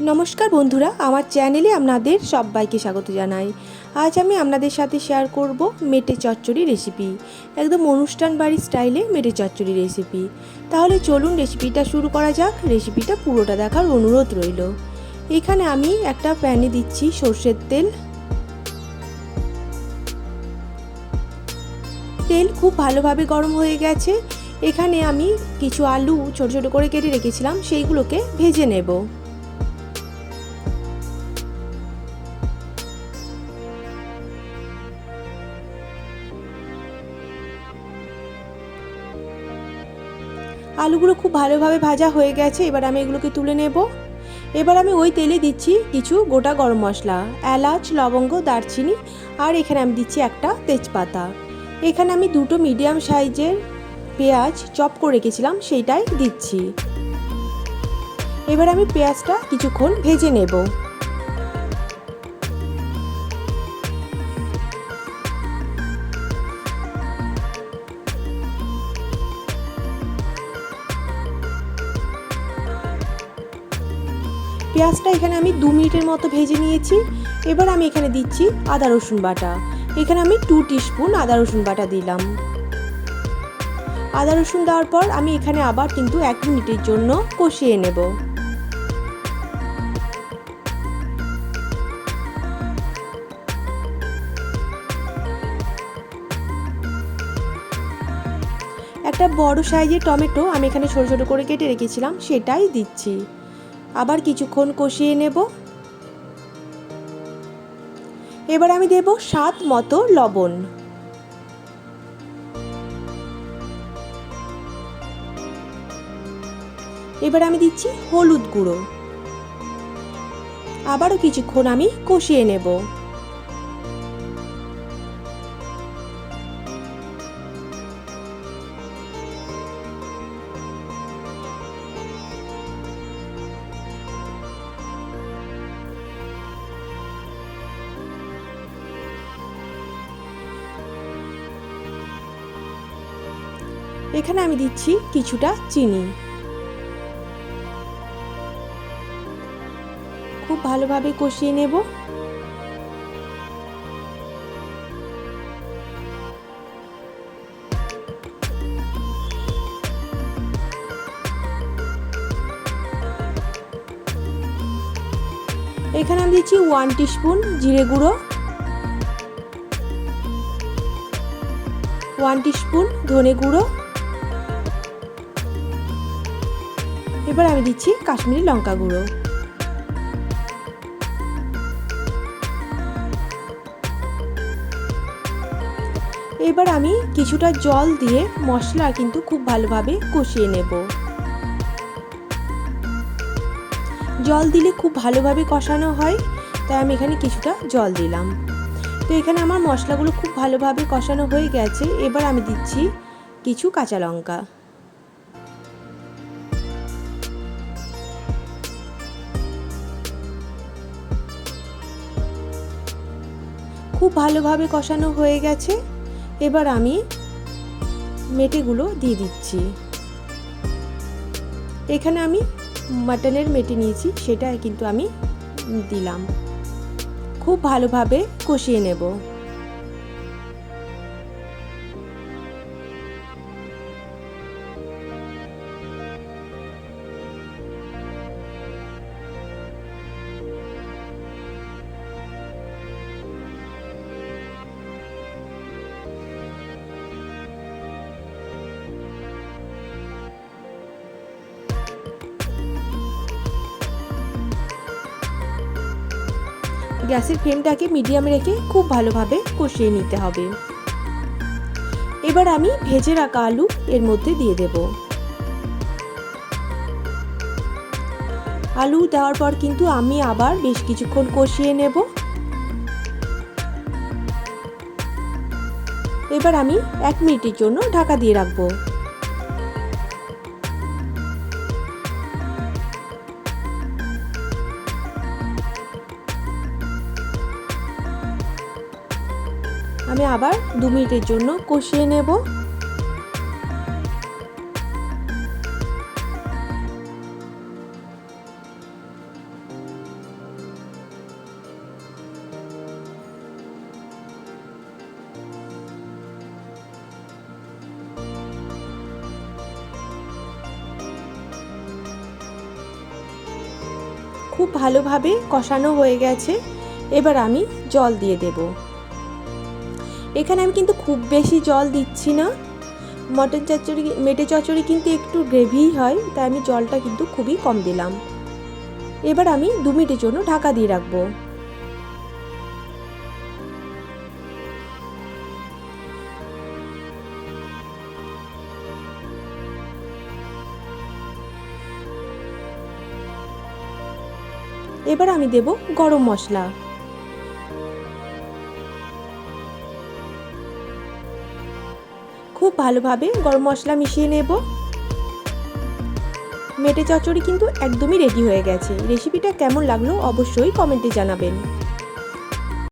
নমস্কার বন্ধুরা, আমার চ্যানেলে আপনাদের সবাইকে স্বাগত জানাই। আজ আমি আপনাদের সাথে শেয়ার করব মেটে চচ্চড়ি রেসিপি একদম অনুষ্ঠান বাড়ির স্টাইলে মেটে চচ্চড়ি রেসিপি তাহলে চলুন রেসিপিটা শুরু করা যাক রেসিপিটা পুরোটা দেখার অনুরোধ রইল। এখানে আমি একটা প্যানে দিচ্ছি সর্ষের তেল। তেল খুব ভালোভাবে গরম হয়ে গেছে। এখানে আমি কিছু আলু ছোট ছোট করে কেটে রেখেছিলাম, সেইগুলোকে ভেজে নেব। আলুগুলো খুব ভালোভাবে ভাজা হয়ে গেছে, এবার আমি এগুলোকে তুলে নেব। এবার আমি ওই তেলে দিচ্ছি কিছু গোটা গরম মশলা, এলাচ, লবঙ্গ, দারচিনি, আর এখানে আমি দিচ্ছি একটা তেজপাতা। এখানে আমি দুটো মিডিয়াম সাইজের পেঁয়াজ চপ করে রেখেছিলাম, সেইটাই দিচ্ছি। এবার আমি পেঁয়াজটা কিছুক্ষণ ভেজে নেব। পেঁয়াজটা এখানে আমি দু মিনিটের মতো ভেজে নিয়েছি। এবার আমি এখানে দিচ্ছি আদা, রসুন বাটা। এখানে আমি টু টিস্পুন আদা, রসুন বাটা দিলাম। আদা, রসুন দেওয়ার পর আমি এখানে আবার কিন্তু এক মিনিটের জন্য কষিয়ে নেব। একটা বড় সাইজের টমেটো আমি এখানে ছোটো ছোটো করে কেটে রেখেছিলাম, সেটাই দিচ্ছি। আবার কিছুক্ষণ কষিয়ে নেব। এবার আমি দেব স্বাদ মতো লবণ। এবার আমি দিচ্ছি হলুদ গুঁড়ো। আবারও কিছুক্ষণ আমি কষিয়ে নেব। এখানে আমি দিচ্ছি কিছুটা চিনি। খুব ভালোভাবে কষিয়ে নেব। এখানে আমি দিচ্ছি ওয়ান টিস্পুন জিরে গুঁড়ো। ওয়ান টিস্পুন ধনে গুঁড়ো। এবার আমি দিচ্ছি কাশ্মীরি লঙ্কা গুঁড়ো। এবার আমি কিছুটা জল দিয়ে মশলা কিন্তু খুব ভালোভাবে কষিয়ে নেব। জল দিলে খুব ভালোভাবে কষানো হয়, তাই আমি এখানে কিছুটা জল দিলাম। তো এখানে আমার মশলাগুলো খুব ভালোভাবে কষানো হয়ে গেছে, এবার আমি দিচ্ছি কিছু কাঁচা লঙ্কা। খুব ভালোভাবে কষানো হয়ে গেছে। এবার আমি মেটেগুলো দিয়ে দিচ্ছি। এখানে আমি মাটনের মেটে নিয়েছি সেটা কিন্তু আমি দিলাম। খুব ভালোভাবে কষিয়ে নেব। গ্যাসের ফ্লেমটাকে মিডিয়ামে রেখে খুব ভালোভাবে কষিয়ে নিতে হবে। এবার আমি ভেজে রাখা আলু এর মধ্যে দিয়ে দেব। আলু দেওয়ার পর কিন্তু আমি আবার বেশ কিছুক্ষণ কষিয়ে নেব। এবার আমি এক মিনিটের জন্য ঢাকা দিয়ে রাখব। আমি আবার দু মিনিটের জন্য কষিয়ে নেব। খুব ভালোভাবে কষানো হয়ে গেছে। এবার আমি জল দিয়ে দেবো। এখানে আমি কিন্তু খুব বেশি জল দিচ্ছি না। মটন চচ্চড়ি, মেটে চচ্চড়ি কিন্তু একটু গ্রেভিই হয়, তাই আমি জলটা কিন্তু খুবই কম দিলাম। এবার আমি দু মিনিটের জন্য ঢাকা দিয়ে রাখব। এবার আমি দেব গরম মশলা। খুব ভালোভাবে গরম মশলা মিশিয়ে নেব। মেটে চচ্চড়ি কিন্তু একদমই রেডি হয়ে গেছে। রেসিপিটা কেমন লাগল অবশ্যই কমেন্টে জানাবেন।